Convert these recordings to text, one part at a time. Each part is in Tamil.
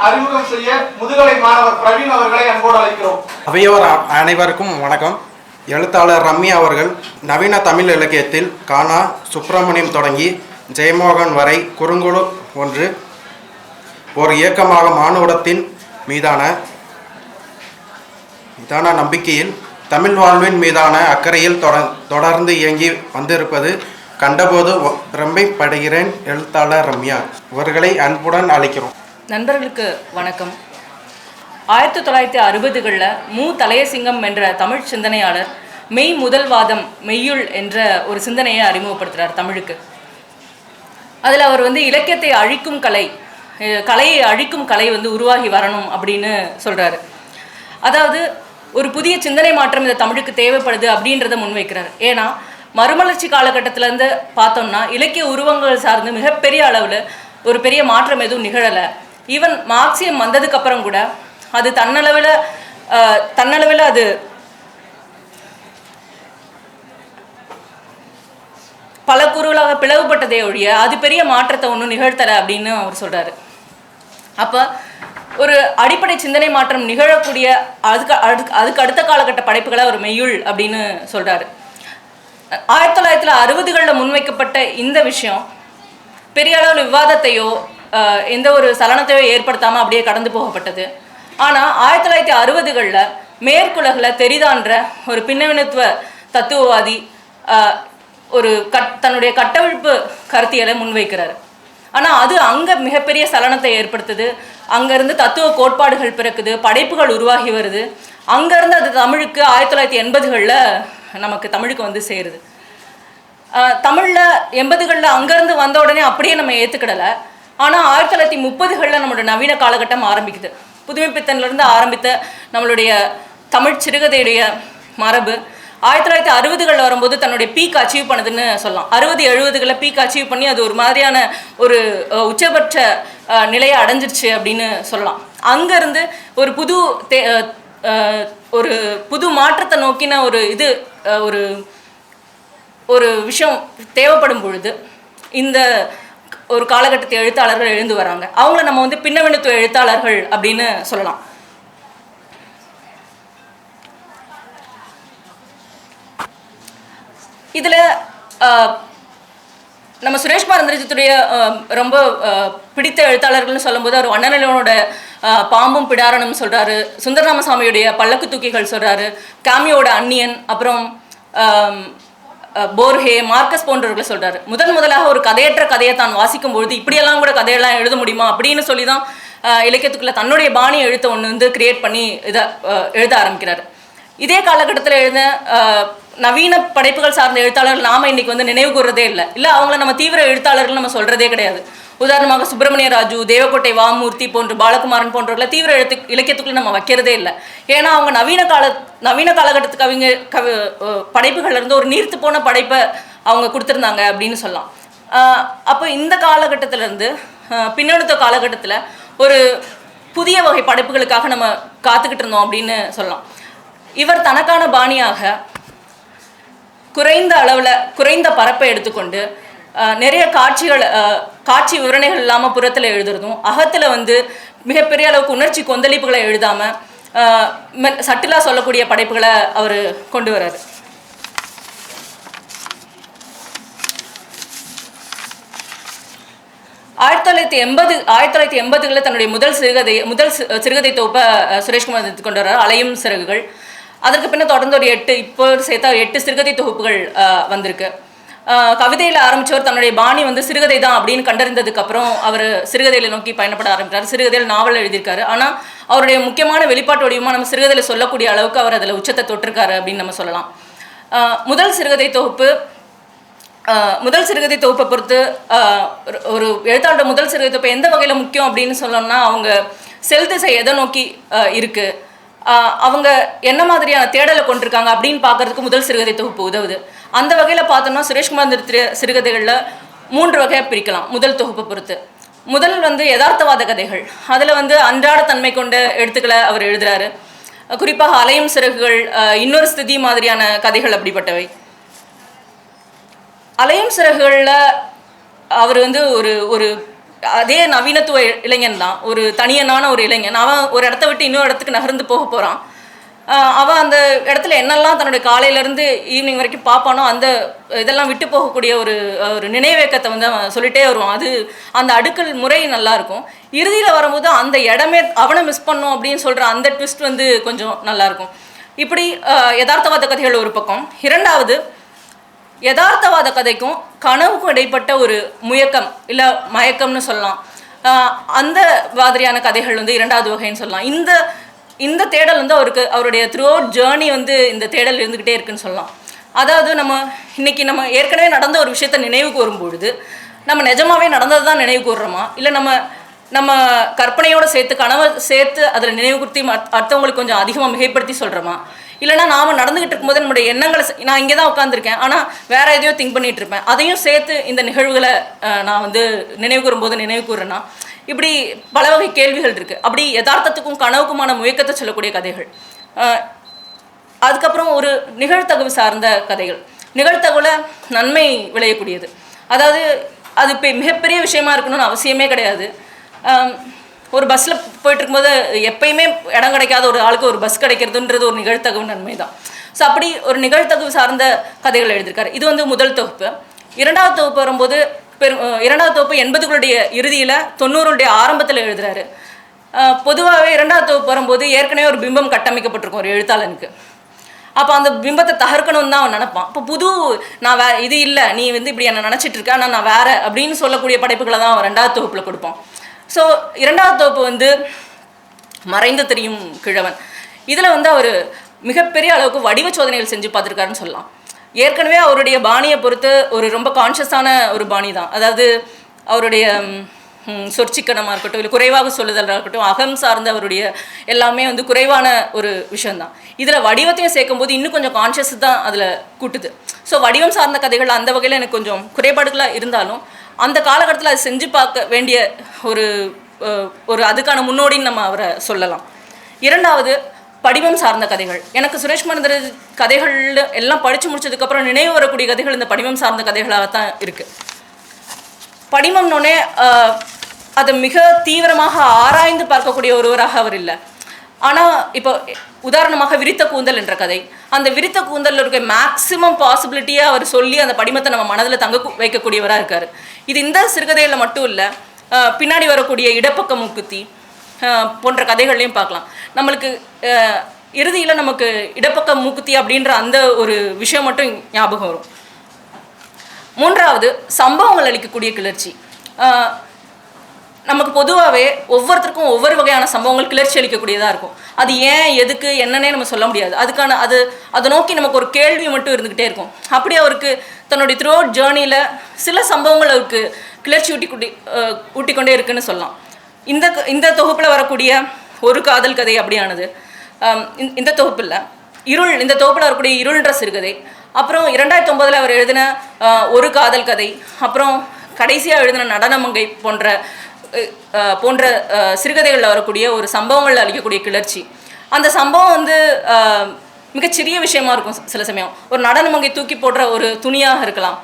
அறிமுகம் செய்ய முதுகலை மாணவர் பிரவீன் அவர்களை அன்போடு அழைக்கிறோம். அவையோர் அனைவருக்கும் வணக்கம். எழுத்தாளர் ரம்யா அவர்கள் நவீன தமிழ் இலக்கியத்தில் கானா சுப்பிரமணியம் தொடங்கி ஜெயமோகன் வரை குறுங்குழு ஒன்று. ஒரு இயக்கமாக மானுடத்தின் மீதான மீதான நம்பிக்கையில் தமிழ் வாழ்வின் மீதான அக்கறையில் தொட தொடர்ந்து இயங்கி வந்திருப்பது கண்டபோது ஒ- எழுத்தாளர் ரம்யா. இவர்களை அன்புடன் அழைக்கிறோம். நண்பர்களுக்கு வணக்கம். ஆயிரத்தி தொள்ளாயிரத்தி அறுபதுகளில் மு. தலையசிங்கம் என்ற தமிழ் சிந்தனையாளர் மெய் முதல் வாதம் மெய்யுள் என்ற ஒரு சிந்தனையை அறிமுகப்படுத்துகிறார் தமிழுக்கு. அதில் அவர் வந்து இலக்கியத்தை அழிக்கும் கலை கலையை அழிக்கும் கலை வந்து உருவாகி வரணும் அப்படின்னு சொல்கிறாரு அதாவது ஒரு புதிய சிந்தனை மாற்றம் இந்த தமிழுக்கு தேவைப்படுது அப்படின்றத முன்வைக்கிறார். ஏன்னா மறுமலர்ச்சி காலகட்டத்திலேருந்து பார்த்தோம்னா இலக்கிய உருவங்கள் சார்ந்து மிகப்பெரிய அளவில் ஒரு பெரிய மாற்றம் எதுவும் நிகழலை. ஈவன் மார்க்சியம் வந்ததுக்கு அப்புறம் கூட அது தன்னளவில் தன்னளவில் அது பல கூறுகளாக பிளவுபட்டதே ஒழிய அது பெரிய மாற்றத்தை ஒன்றும் நிகழ்த்தலை அப்படின்னு அவர் சொல்கிறாரு அப்போ ஒரு அடிப்படை சிந்தனை மாற்றம் நிகழக்கூடிய அதுக்கு அதுக்கு அதுக்கு அடுத்த காலகட்ட படைப்புகளை ஒரு மெய்யுள் அப்படின்னு சொல்கிறாரு ஆயிரத்தி தொள்ளாயிரத்தி அறுபதுகளில் முன்வைக்கப்பட்ட இந்த விஷயம் பெரிய அளவில் விவாதத்தையோ எந்த ஒரு சலனத்தையோ ஏற்படுத்தாமல் அப்படியே கடந்து போகப்பட்டது. ஆனால் ஆயிரத்தி தொள்ளாயிரத்தி அறுபதுகளில் மேற்குலகில் தெரிதான்ற ஒரு பின்னவினத்துவ தத்துவவாதி ஒரு கட் தன்னுடைய கட்டவிழ்ப்பு கருத்தியலை முன்வைக்கிறார். ஆனால் அது அங்கே மிகப்பெரிய சலனத்தை ஏற்படுத்துது. அங்கேருந்து தத்துவ கோட்பாடுகள் பிறக்குது படைப்புகள் உருவாகி வருது. அங்கேருந்து அது தமிழுக்கு ஆயிரத்தி தொள்ளாயிரத்தி எண்பதுகளில் நமக்கு தமிழுக்கு வந்து சேருது. தமிழில் எண்பதுகளில் அங்கேருந்து வந்த உடனே அப்படியே நம்ம ஏற்றுக்கிடலை ஆனால் ஆயிரத்தி தொள்ளாயிரத்தி முப்பதுகளில் நம்மளோட நவீன காலகட்டம் ஆரம்பிக்குது. புதுமைப்பித்தன்லேருந்து ஆரம்பித்த நம்மளுடைய தமிழ் சிறுகதையுடைய மரபு ஆயிரத்தி தொள்ளாயிரத்தி அறுபதுகளில் வரும்போது தன்னுடைய பீக் அச்சீவ் பண்ணுதுன்னு சொல்லலாம். அறுபது எழுபதுகளில் பீக் அச்சீவ் பண்ணி அது ஒரு மாதிரியான ஒரு உச்சபட்ச நிலையை அடைஞ்சிருச்சு அப்படின்னு சொல்லலாம். அங்கேருந்து ஒரு புது தே ஒரு புது மாற்றத்தை நோக்கின ஒரு இது ஒரு ஒரு விஷயம் தேவைப்படும் பொழுது இந்த ஒரு காலகட்டத்தை எழுத்தாளர்கள் எழுந்து வராங்க. அவங்கள நம்ம வந்து பின்னவெனுத்துவ எழுத்தாளர்கள் அப்படின்னு சொல்லலாம். இதில் நம்ம சுரேஷ்குமார் அந்தரிஜித்துடைய ரொம்ப பிடித்த எழுத்தாளர்கள்னு சொல்லும்போது அவர் வண்ணநிலவனோட பாம்பும் பிடாரனும் சொல்கிறாரு சுந்தரராமசாமியுடைய பல்லக்கு தூக்கிகள் சொல்கிறாரு காமியோட அன்னியன் அப்புறம் போர்ஹே மார்க்கஸ் போன்றவர்களை சொல்கிறாரு முதன் முதலாக ஒரு கதையற்ற கதையை தான் வாசிக்கும் பொழுது இப்படியெல்லாம் கூட கதையெல்லாம் எழுத முடியுமா அப்படின்னு சொல்லி தான் இலக்கியத்துக்குள்ளே இலக்கியத்துக்குள்ள தன்னுடைய பாணி எழுத்த ஒன்று வந்து கிரியேட் பண்ணி இதை எழுத ஆரம்பிக்கிறார். இதே காலகட்டத்தில் எழுத நவீன படைப்புகள் சார்ந்த எழுத்தாளர்கள் நாம இன்னைக்கு வந்து நினைவு கூறுறதே இல்லை. இல்லை அவங்கள நம்ம தீவிர எழுத்தாளர்கள் நம்ம சொல்றதே கிடையாது. உதாரணமாக சுப்பிரமணிய ராஜு தேவக்கோட்டை வாமூர்த்தி போன்ற பாலகுமாரன் போன்றவர்களை தீவிர எழுத்து இலக்கியத்துக்குள்ள நம்ம வைக்கிறதே இல்லை. ஏன்னா அவங்க நவீன கால நவீன காலகட்டத்து கவிங்க கவி அஹ், படைப்புகள்ல இருந்து ஒரு நீர்த்து போன படைப்பை அவங்க கொடுத்துருந்தாங்க அப்படின்னு சொல்லலாம். அப்போ இந்த காலகட்டத்துல இருந்து பின்னெடுத்த காலகட்டத்தில் ஒரு புதிய வகை படைப்புகளுக்காக நம்ம காத்துக்கிட்டு இருந்தோம் அப்படின்னு சொல்லலாம். இவர் தனக்கான பாணியாக குறைந்த அளவில் குறைந்த பரப்பை எடுத்துக்கொண்டு நிறைய காட்சிகள் காட்சி விவரணைகள் இல்லாமல் புறத்தில் எழுதுறதும் அகத்தில் வந்து மிகப்பெரிய அளவுக்கு உணர்ச்சி கொந்தளிப்புகளை எழுதாமல் சட்டிலாக சொல்லக்கூடிய படைப்புகளை அவர் கொண்டு வர்றாரு. ஆயிரத்தி தொள்ளாயிரத்தி எண்பது ஆயிரத்தி தொள்ளாயிரத்தி எண்பதுகளில் தன்னுடைய முதல் சிறுகதை முதல் சிறுகதை தொகுப்பை சுரேஷ்குமார் எடுத்து கொண்டு வர்றார் அலையும் சிறகுகள். அதற்கு பின்ன தொடர்ந்து ஒரு எட்டு இப்போ சேர்த்தா எட்டு சிறுகதை தொகுப்புகள் அஹ், வந்திருக்கு. கவிதையில் ஆரம்பித்தவர் தன்னுடைய பாணி வந்து சிறுகதை தான் அப்படின்னு கண்டறிந்ததுக்கு அப்புறம் அவர் சிறுகதையில் நோக்கி பயணப்பட ஆரம்பித்தார் சிறுகதையில் நாவல் எழுதியிருக்காரு. ஆனால் அவருடைய முக்கியமான வெளிப்பாட்டு வடிவமாக நம்ம சிறுகதையில் சொல்லக்கூடிய அளவுக்கு அவர் அதில் உச்சத்தை தொட்டிருக்காரு அப்படின்னு நம்ம சொல்லலாம். முதல் சிறுகதை தொகுப்பு முதல் சிறுகதை தொகுப்பை பொறுத்து ஒரு- ஒரு முதல் சிறுகதை தொகுப்பு எந்த வகையில் முக்கியம் அப்படின்னு சொல்லணும்னா அவங்க செல் திசை எதை நோக்கி இருக்குது அவங்க என்ன மாதிரியான தேடலை கொண்டிருக்காங்க அப்படின்னு பார்க்கறதுக்கு முதல் சிறுகதை தொகுப்பு உதவுது. அந்த வகையில் பார்த்தோம்னா சுரேஷ்குமார் நிறுத்திய சிறுகதைகளில் மூன்று வகையாக பிரிக்கலாம் முதல் தொகுப்பை பொறுத்து. முதல் வந்து யதார்த்தவாத கதைகள். அதில் வந்து அன்றாட தன்மை கொண்ட எழுத்துக்களை அவர் எழுதுகிறாரு குறிப்பாக அலையும் சிறகுகள் இன்னொரு ஸ்திதி மாதிரியான கதைகள் அப்படிப்பட்டவை. அலையும் சிறகுகளில் அவர் வந்து ஒரு ஒரு அதே நவீனத்துவ இளைஞன் தான். ஒரு தனியனான ஒரு இளைஞன். அவன் ஒரு இடத்த விட்டு இன்னொரு இடத்துக்கு நகர்ந்து போக போகிறான் அவன் அந்த இடத்துல என்னெல்லாம் தன்னுடைய காலையிலேருந்து ஈவினிங் வரைக்கும் பார்ப்பானோ அந்த இதெல்லாம் விட்டு போகக்கூடிய ஒரு ஒரு நினைவேக்கத்தை வந்து அவன் சொல்லிட்டே வருவான். அது அந்த அடுக்கல் முறை நல்லா இருக்கும். இறுதியில் வரும்போது அந்த இடமே அவனை மிஸ் பண்ணோம் அப்படின்னு சொல்கிற அந்த ட்விஸ்ட் வந்து கொஞ்சம் நல்லா இருக்கும். இப்படி யதார்த்தவாத கதைகள் ஒரு பக்கம். இரண்டாவது யதார்த்தவாத கதைக்கும் கனவுக்கும் இடைப்பட்ட ஒரு முயக்கம் இல்லை மயக்கம்னு சொல்லலாம். அந்த மாதிரியான கதைகள் வந்து இரண்டாவது வகைன்னு சொல்லலாம். இந்த இந்த தேடல் வந்து அவருக்கு அவருடைய த்ரூ அவுட் ஜேர்னி வந்து இந்த தேடல் இருந்துக்கிட்டே இருக்குன்னு சொல்லலாம். அதாவது நம்ம இன்னைக்கு நம்ம ஏற்கனவே நடந்த ஒரு விஷயத்த நினைவு கூறும் பொழுது நம்ம நிஜமாவே நடந்தது தான் நினைவு கூறுறோமா? இல்லை நம்ம நம்ம கற்பனையோடு சேர்த்து கனவை சேர்த்து அதில் நினைவு கூர்த்தி மத்- அடுத்தவங்களுக்கு கொஞ்சம் அதிகமாக மிகைப்படுத்தி சொல்கிறோமா இல்லைனா நாம் நடந்துகிட்டு இருக்கும்போது நம்முடைய எண்ணங்களை நான் இங்கே தான் உட்காந்துருக்கேன் ஆனால் வேறு எதையோ திங்க் பண்ணிகிட்டு இருப்பேன். அதையும் சேர்த்து இந்த நிகழ்வுகளை நான் வந்து நினைவு கூறும்போது நினைவு கூறுறேன்னா இப்படி பல வகை கேள்விகள் இருக்கு. அப்படி யதார்த்தத்துக்கும் கனவுக்குமான முயக்கத்தை சொல்லக்கூடிய கதைகள். அதுக்கப்புறம் ஒரு நிகழ்த்தகவு சார்ந்த கதைகள். நிகழ்த்தகவில் நன்மை விளையக்கூடியது. அதாவது அது இப்போ மிகப்பெரிய விஷயமா இருக்கணும்னு அவசியமே கிடையாது. ஒரு பஸ்ஸில் போயிட்டு இருக்கும்போது எப்பயுமே இடம் கிடைக்காத ஒரு ஆளுக்கு ஒரு பஸ் கிடைக்கிறதுன்றது ஒரு நிகழ்த்தகவு நன்மை தான். ஸோ அப்படி ஒரு நிகழ்த்தகவு சார்ந்த கதைகள் எழுதியிருக்காரு. இது வந்து முதல் தொகுப்பு. இரண்டாவது தொகுப்பு வரும்போது பெரும் இரண்டாவது தொகுப்பு எண்பதுகளுடைய இறுதியில் தொண்ணூறுடைய ஆரம்பத்தில் எழுதுறாரு. பொதுவாகவே இரண்டாவது தொகுப்பு வரும்போது ஏற்கனவே ஒரு பிம்பம் கட்டமைக்கப்பட்டிருக்கும் ஒரு எழுத்தாளனுக்கு. அப்போ அந்த பிம்பத்தை தகர்க்கணும்னு தான் அவன் நினைப்பான். இப்போ புது நான் வே இது இல்லை நீ வந்து இப்படி என்ன நினச்சிட்டு இருக்க ஆனால் நான் வேற அப்படின்னு சொல்லக்கூடிய படைப்புகளை தான் அவன் ரெண்டாவது தொகுப்பில் கொடுப்பான். ஸோ இரண்டாவது தொகுப்பு வந்து மறைந்து தெரியும் கிழவன். இதில் வந்து அவர் மிகப்பெரிய அளவுக்கு வடிவ சோதனைகள் செஞ்சு பார்த்துருக்காருன்னு சொல்லலாம். ஏற்கனவே அவருடைய பாணியை பொறுத்து ஒரு ரொம்ப கான்ஷியஸான ஒரு பாணி தான். அதாவது அவருடைய சொற்சிக்கனமாக இருக்கட்டும் இல்லை குறைவாக சொல்லுதலாக இருக்கட்டும் அகம் சார்ந்த அவருடைய எல்லாமே வந்து குறைவான ஒரு விஷயந்தான் இதில் வடிவத்தையும் சேர்க்கும்போது இன்னும் கொஞ்சம் கான்ஷியஸ் தான் அதில் கூட்டுது. ஸோ வடிவம் சார்ந்த கதைகள் அந்த வகையில் எனக்கு கொஞ்சம் குறைபாடுகளாக இருந்தாலும் அந்த காலகட்டத்தில் அதை செஞ்சு பார்க்க வேண்டிய ஒரு ஒரு அதுக்கான முன்னோடின்னு நம்ம அவரை சொல்லலாம். இரண்டாவது படிவம் சார்ந்த கதைகள். எனக்கு சுரேஷ் மனதர் கதைகள் எல்லாம் படித்து முடிச்சதுக்கப்புறம் நினைவு வரக்கூடிய கதைகள் இந்த படிவம் சார்ந்த கதைகளாக தான் இருக்குது படிமம்னோடனே அதை மிக தீவிரமாக ஆராய்ந்து பார்க்கக்கூடிய ஒருவராக அவர் இல்லை. ஆனால் இப்போ உதாரணமாக விரித்த கூந்தல் என்ற கதை. அந்த விரித்த கூந்தலில் இருக்க மேக்ஸிமம் பாசிபிலிட்டியை அவர் சொல்லி அந்த படிமத்தை நம்ம மனதில் தங்க வைக்கக்கூடியவராக இருக்கார். இது இந்த சிறுகதையில் மட்டும் இல்லை பின்னாடி வரக்கூடிய இடப்பக்க மூக்குத்தி போன்ற கதைகள்லையும் பார்க்கலாம். நம்மளுக்கு இறுதியில் நமக்கு இடப்பக்க மூக்குத்தி அப்படின்ற அந்த ஒரு விஷயம் மட்டும் ஞாபகம் வரும். மூன்றாவது சம்பவங்கள் அளிக்கக்கூடிய கிளர்ச்சி. நமக்கு பொதுவாகவே ஒவ்வொருத்தருக்கும் ஒவ்வொரு வகையான சம்பவங்கள் கிளர்ச்சி அளிக்கக்கூடியதாக இருக்கும். அது ஏன் எதுக்கு என்னன்னே நம்ம சொல்ல முடியாது. அதுக்கான அது அதை நோக்கி நமக்கு ஒரு கேள்வி மட்டும் இருந்துக்கிட்டே இருக்கும். அப்படி அவருக்கு தன்னுடைய த்ரூ அவுட் ஜேர்னியில் சில சம்பவங்கள் அவருக்கு கிளர்ச்சி ஊட்டி கூட்டி ஊட்டி கொண்டே இருக்குன்னு சொல்லலாம். இந்த இந்த தொகுப்பில் வரக்கூடிய ஒரு காதல் கதை அப்படியானது. இந்த- இந்த தொகுப்பில் இருள் இந்த தொகுப்பில் வரக்கூடிய இருள்ன்ற சிறுகதை. அப்புறம் இரண்டாயிரத்தி ஒன்பதில் அவர் எழுதின ஒரு காதல் கதை. அப்புறம் கடைசியாக எழுதின நடனமங்கை போன்ற போன்ற சிறுகதைகளில் வரக்கூடிய ஒரு சம்பவங்களில் அளிக்கக்கூடிய கிளர்ச்சி. அந்த சம்பவம் வந்து மிகச்சிறிய விஷயமா இருக்கும் சில சமயம். ஒரு நடனமங்கை தூக்கி போடுற ஒரு துணியாக இருக்கலாம்.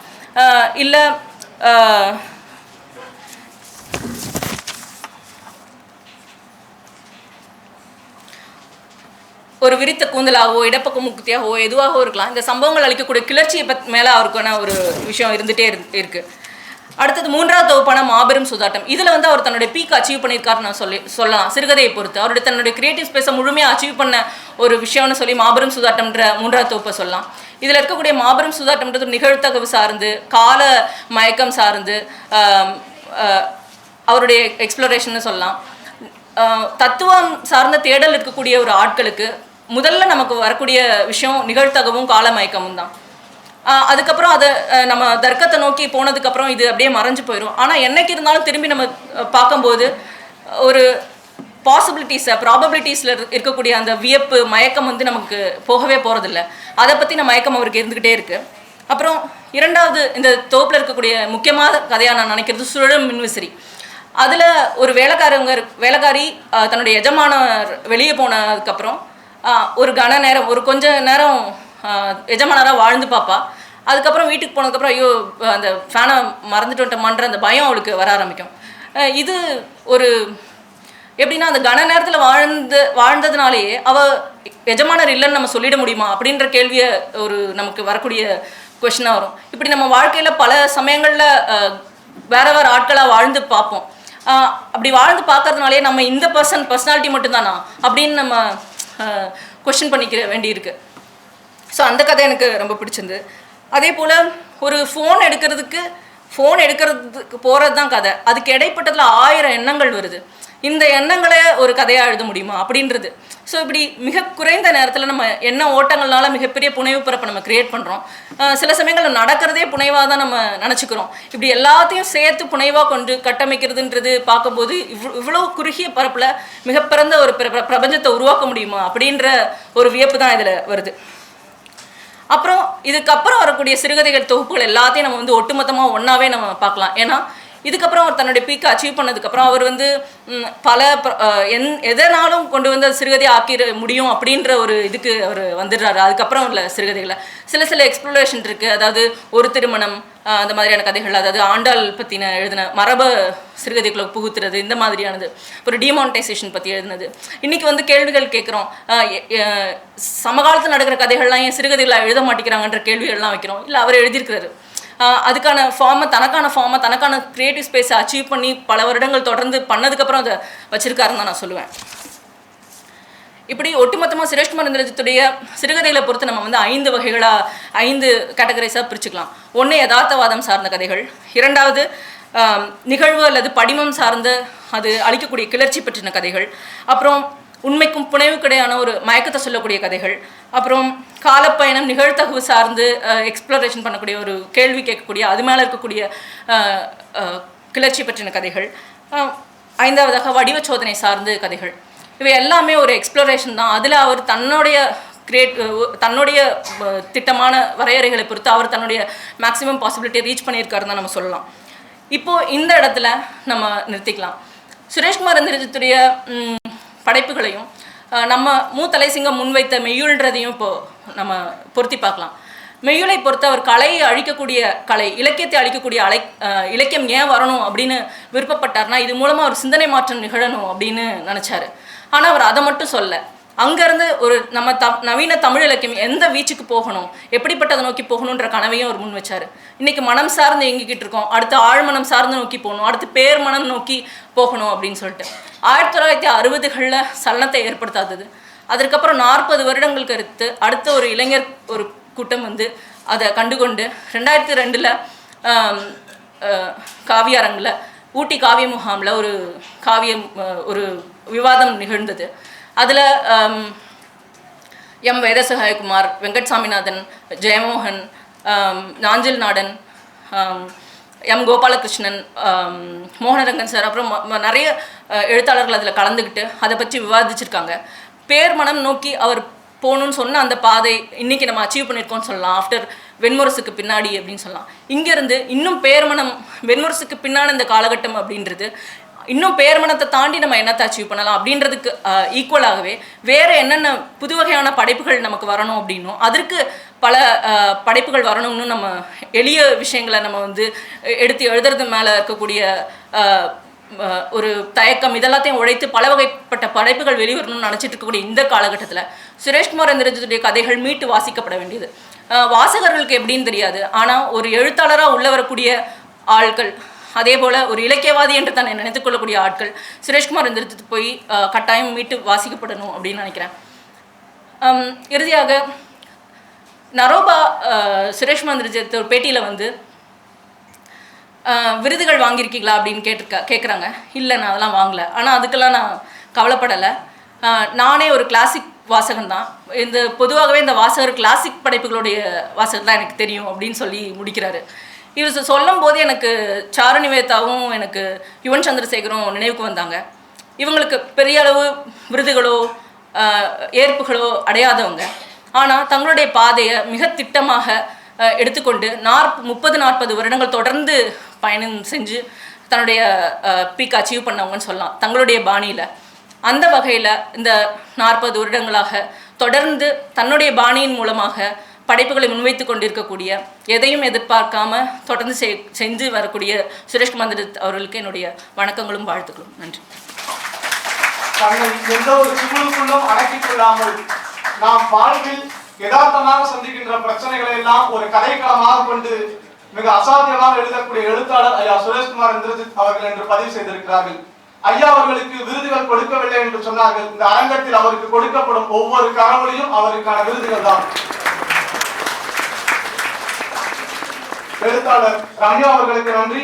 இல்லை ஒரு விரித்த கூந்தலாகவோ இடப்பக்க முக்குத்தியாகவோ எதுவாகவோ இருக்கலாம். இந்த சம்பவங்கள் அளிக்கக்கூடிய கிளர்ச்சியை பத் மேலே அவருக்கான ஒரு விஷயம் இருந்துகிட்டே இரு இருக்கு. அடுத்தது மூன்றாவது தொகுப்பான மாபெரும் சுதாட்டம். இதில் வந்து அவர் தன்னுடைய பீக் அச்சீவ் பண்ணியிருக்காருன்னு நான் சொல்லி சொல்லலாம். சிறுகதையை பொறுத்து. அவருடைய தன்னுடைய கிரியேட்டிவ் ஸ்பேஸை முழுமையாக அச்சீவ் பண்ண ஒரு விஷயம்னு சொல்லி மாபெரும் சுதாட்டம்ன்ற மூன்றாவது தொகுப்பை சொல்லலாம். இதில் இருக்கக்கூடிய மாபெரும் சுதாட்டம்ன்றது நிகழ்த்தகவு சார்ந்து கால மயக்கம் சார்ந்து அவருடைய எக்ஸ்ப்ளோரேஷன் சொல்லலாம். தத்துவம் சார்ந்த தேடல் இருக்கக்கூடிய ஒரு ஆட்களுக்கு முதல்ல நமக்கு வரக்கூடிய விஷயம் நிகழ்த்தகவும் காலமயக்கமும் தான். அதுக்கப்புறம் அதை நம்ம தர்க்கத்தை நோக்கி போனதுக்கப்புறம் இது அப்படியே மறைஞ்சு போயிடும் ஆனால் என்னைக்கு இருந்தாலும் திரும்பி நம்ம பார்க்கும்போது ஒரு பாசிபிலிட்டிஸை ப்ராபபிலிட்டிஸில் இருக்கக்கூடிய அந்த வியப்பு மயக்கம் வந்து நமக்கு போகவே போகிறதில்ல அதை பற்றின மயக்கம் அவருக்கு இருந்துக்கிட்டே இருக்குது அப்புறம் இரண்டாவது இந்த தொகுப்பில் இருக்கக்கூடிய முக்கியமான கதையாக நான் நினைக்கிறது சுழலும் மின்விசிறி. அதில் ஒரு வேலைக்காரங்க வேலைக்காரி தன்னுடைய எஜமானர் வெளியே போனதுக்கப்புறம் ஒரு கன நேரம் ஒரு கொஞ்ச நேரம் எஜமானராக வாழ்ந்து பார்ப்பா அதுக்கப்புறம் வீட்டுக்கு போனதுக்கப்புறம் ஐயோ அந்த ஃபேனை மறந்துட்டு வந்துட்டோமான்ற அந்த பயம் அவளுக்கு வர ஆரம்பிக்கும். இது ஒரு எப்படின்னா அந்த கன நேரத்தில் வாழ்ந்து வாழ்ந்ததுனாலேயே அவள் எஜமானர் இல்லைன்னு நம்ம சொல்லிட முடியுமா? அப்படின்ற கேள்வியை ஒரு நமக்கு வரக்கூடிய கொஷினாக வரும். இப்படி நம்ம வாழ்க்கையில் பல சமயங்களில் வேற வேறு ஆட்களாக வாழ்ந்து பார்ப்போம் அப்படி வாழ்ந்து பார்க்கறதுனாலே நம்ம இந்த பர்சன் பர்சனாலிட்டி மட்டும்தானா? அப்படின்னு நம்ம கொஷின் பண்ணிக்க வேண்டியிருக்கு. ஸோ அந்த கதை எனக்கு ரொம்ப பிடிச்சிருந்து. அதே போல் ஒரு ஃபோன் எடுக்கிறதுக்கு ஃபோன் எடுக்கிறதுக்கு போகிறது தான் கதை. அதுக்கு இடைப்பட்டதில் ஆயிரம் எண்ணங்கள் வருது. இந்த எண்ணங்களை ஒரு கதையாக எழுத முடியுமா அப்படின்றது. ஸோ இப்படி மிக குறைந்த நேரத்தில் நம்ம என்ன ஓட்டங்கள்னால மிகப்பெரிய புனைவு பிறப்பை நம்ம கிரியேட் பண்ணுறோம் சில சமயங்களில் நடக்கிறதே புனைவாக தான் நம்ம நினச்சிக்கிறோம். இப்படி எல்லாத்தையும் சேர்த்து புனைவாக கொண்டு கட்டமைக்கிறதுன்றது பார்க்கும்போது இவ்வளோ இவ்வளோ குறுகிய பரப்பில் மிகப்பிறந்த ஒரு பிரபஞ்சத்தை உருவாக்க முடியுமா அப்படின்ற ஒரு வியப்பு தான் இதில் வருது. அப்புறம் இதுக்கப்புறம் வரக்கூடிய சிறுகதைகள் தொகுப்புகள் எல்லாத்தையும் நம்ம வந்து ஒட்டுமொத்தமாக ஒன்றாவே நம்ம பார்க்கலாம். ஏன்னா இதுக்கப்புறம் அவர் தன்னுடைய பீக்கை அச்சீவ் பண்ணதுக்கப்புறம் அவர் வந்து பல என் எதனாலும் கொண்டு வந்து சிறுகதை ஆக்கிட முடியும் அப்படின்ற ஒரு இதுக்கு அவர் வந்துடுறாரு. அதுக்கப்புறம் உள்ள சிறுகதைகளை. சில சில எக்ஸ்ப்ளோரேஷன் இருக்குது அதாவது ஒரு திருமணம் அந்த மாதிரியான கதைகள் அதாவது ஆண்டாள் பற்றின எழுதின மரபு சிறுகதைகளை புகுத்துறது இந்த மாதிரியானது. ஒரு டிமானிட்டைசேஷன் பற்றி எழுதினது. இன்றைக்கி வந்து கேள்விகள் கேட்குறோம். சமகாலத்தில் நடக்கிற கதைகள்லாம் ஏன் சிறுகதைகளாக எழுத மாட்டேங்கிறாங்கன்ற கேள்விகள்லாம் வைக்கிறோம். இல்லை அவர் எழுதியிருக்கிறாரு. அதுக்கான ஃபார்மை தனக்கான ஃபார்மை தனக்கான க்ரியேட்டிவ் ஸ்பேஸை அச்சீவ் பண்ணி பல வருடங்கள் தொடர்ந்து பண்ணதுக்கப்புறம் அதை வச்சிருக்காருன்னு தான் நான் சொல்லுவேன். இப்படி ஒட்டுமொத்தமாக சுரேஷ்குமார் இந்திரஜித்துடைய சிறுகதைகளை பொறுத்து நம்ம வந்து ஐந்து வகைகளாக ஐந்து கேட்டகரைஸாக பிரிச்சுக்கலாம். ஒன்று யதார்த்தவாதம் சார்ந்த கதைகள் இரண்டாவது நிகழ்வு அல்லது படிமம் சார்ந்த அது அளிக்கக்கூடிய கிளர்ச்சி பற்றின கதைகள் அப்புறம் உண்மைக்கும் புனைவுக்கிடையான ஒரு மயக்கத்தை சொல்லக்கூடிய கதைகள். அப்புறம் காலப்பயணம் நிகழ்த்தகவு சார்ந்து எக்ஸ்ப்ளோரேஷன் பண்ணக்கூடிய ஒரு கேள்வி கேட்கக்கூடிய அது மேலே இருக்கக்கூடிய கிளர்ச்சி பற்றின கதைகள். ஐந்தாவதாக வடிவ சோதனை சார்ந்து கதைகள். இவை எல்லாமே ஒரு எக்ஸ்ப்ளோரேஷன் தான். அதில் அவர் தன்னுடைய கிரியேட் தன்னுடைய திட்டமான வரையறைகளை பொறுத்து அவர் தன்னுடைய மேக்ஸிமம் பாசிபிலிட்டியை ரீச் பண்ணியிருக்காருன்னு தான் நம்ம சொல்லலாம். இப்போது இந்த இடத்துல நம்ம நிறுத்திக்கலாம். சுரேஷ்குமார் இந்திரஜித்துடைய படைப்புகளையும் நம்ம மூத்தலைசிங்கம் முன்வைத்த மெய்யுள்ன்றதையும் இப்போ நம்ம பொருத்தி பார்க்கலாம். மெய்யுளை பொறுத்த அவர் கலையை அழிக்கக்கூடிய கலை இலக்கியத்தை அழிக்கக்கூடிய அலை இலக்கியம் ஏன் வரணும் அப்படின்னு விருப்பப்பட்டார்னா இது மூலமாக அவர் சிந்தனை மாற்றம் நிகழணும் அப்படின்னு நினச்சாரு. ஆனால் அவர் அதை மட்டும் சொல்ல அங்கேருந்து ஒரு நம்ம த நவீன தமிழ் இலக்கியம் எந்த வீச்சுக்கு போகணும் எப்படிப்பட்டதை நோக்கி போகணுன்ற கனவையும் அவர் முன் வச்சார். இன்னைக்கு மனம் சார்ந்து இயங்கிக்கிட்டு இருக்கோம். அடுத்து ஆழ்மனம் சார்ந்து நோக்கி போகணும். அடுத்து பேர் மனம் நோக்கி போகணும் அப்படின்னு சொல்லிட்டு. ஆயிரத்தி தொள்ளாயிரத்தி அறுபதுகளில் சலனத்தை ஏற்படுத்தாதது. அதற்கப்புறம் நாற்பது வருடங்கள் கருத்து அடுத்த ஒரு இளைஞர் ஒரு கூட்டம் வந்து அதை கண்டுகொண்டு ரெண்டாயிரத்தி ரெண்டில் காவியாரங்கில் ஊட்டி காவிய முகாமில் ஒரு காவியம் ஒரு விவாதம் நிகழ்ந்தது. அதில் um, M Vedasahayakumar Venkat Saminathan Jeyamohan um, Nanjil Nadan um, M Gopalakrishnan Mohanarangan sir அப்புறம் நிறைய எழுத்தாளர்கள் அதில் கலந்துக்கிட்டு அதை பற்றி விவாதிச்சிருக்காங்க. பேர் மனம் நோக்கி அவர் போகணும்னு சொன்ன அந்த பாதை இன்னைக்கு நம்ம அச்சீவ் பண்ணியிருக்கோம்னு சொல்லலாம். ஆஃப்டர் வெண்முரசுக்கு பின்னாடி அப்படின்னு சொல்லலாம். இங்கேருந்து இன்னும் பேர்மனம் வெண்முரசுக்கு பின்னாடி இந்த காலகட்டம் அப்படின்றது இன்னும் பேர்மனத்தை தாண்டி நம்ம என்னத்தை அச்சீவ் பண்ணலாம் அப்படின்றதுக்கு ஈக்குவலாகவே வேறு என்னென்ன புது வகையான படைப்புகள் நமக்கு வரணும் அப்படின்னும் அதற்கு பல படைப்புகள் வரணும்னு நம்ம எளிய விஷயங்களை நம்ம வந்து எடுத்து எழுதுறது மேலே இருக்கக்கூடிய ஒரு தயக்கம் இதெல்லாத்தையும் உழைத்து பல வகைப்பட்ட படைப்புகள் வெளிவரணும்னு நினச்சிட்டு இருக்கக்கூடிய இந்த காலகட்டத்தில் சுரேஷ்குமார் இந்திரஜித்துடைய கதைகள் மீட்டு வாசிக்கப்பட வேண்டியது. வாசகர்களுக்கு எப்படின்னு தெரியாது. ஆனால் ஒரு எழுத்தாளராக உள்ள வரக்கூடிய ஆட்கள் அதே போல் ஒரு இலக்கியவாதி என்று தன்னை நினைத்துக் கொள்ளக்கூடிய ஆட்கள் சுரேஷ்குமார் இந்திரஜித்து போய் கட்டாயம் மீட்டு வாசிக்கப்படணும் அப்படின்னு நினைக்கிறேன். இறுதியாக நரோபா சுரேஷ் சுரேஷ்குமார் ஒரு பேட்டியில் வந்து விருதுகள் வாங்கியிருக்கீங்களா அப்படின்னு கேட்டிருக்கா கேட்குறாங்க இல்லை நான் அதெல்லாம் வாங்கலை. ஆனால் அதுக்கெல்லாம் நான் கவலைப்படலை. நானே ஒரு கிளாசிக் வாசகன் தான். இந்த பொதுவாகவே இந்த வாசகர் கிளாசிக் படைப்புகளுடைய வாசகர் தான் எனக்கு தெரியும் அப்படின்னு சொல்லி முடிக்கிறாரு. இவர் சொல்லும் போது எனக்கு சாரு நிவேதாவும் எனக்கு யுவன் சந்திரசேகரும் நினைவுக்கு வந்தாங்க. இவங்களுக்கு பெரிய அளவு விருதுகளோ ஏற்புகளோ அடையாதவங்க. ஆனால் தங்களுடைய பாதையை மிக திட்டமாக எடுத்துக்கொண்டு நாற்ப முப்பது நாற்பது வருடங்கள் தொடர்ந்து பயணம் செஞ்சு தன்னுடைய பீக் அச்சீவ் பண்ணவங்கன்னு சொல்லலாம். தங்களுடைய பாணியில். அந்த வகையில் இந்த நாற்பது வருடங்களாக தொடர்ந்து தன்னுடைய பாணியின் மூலமாக படைப்புகளை முன்வைத்து கொண்டிருக்கக்கூடிய எதையும் எதிர்பார்க்காம தொடர்ந்து செய்- செஞ்சு வரக்கூடிய சுரேஷ்குமார் அவர்களுக்கு என்னுடைய வணக்கங்களும் வாழ்த்துக்களும். நன்றி. எந்த ஒரு சிமுலுக்குள்ளும் அடக்கிக் கொள்ளாமல் நாம் வாழ்வில் யதார்த்தமாக சந்திக்கின்ற பிரச்சனைகளை எல்லாம் ஒரு கதைக்களமாக கொண்டு மிக அசாத்தியமாக எழுதக்கூடிய எழுத்தாளர் ஐயா சுரேஷ்குமார் இந்திரஜித் அவர்கள் என்று பதிவு செய்திருக்கிறார்கள். ஐயா அவர்களுக்கு விருதுகள் கொடுக்கவில்லை என்று சொன்னார்கள். இந்த அரங்கத்தில் அவருக்கு கொடுக்கப்படும் ஒவ்வொரு கரவொலியும் அவருக்கான விருதுகள் தான். எழுத்தாளர் ரம்யா அவர்களுக்கு நன்றி.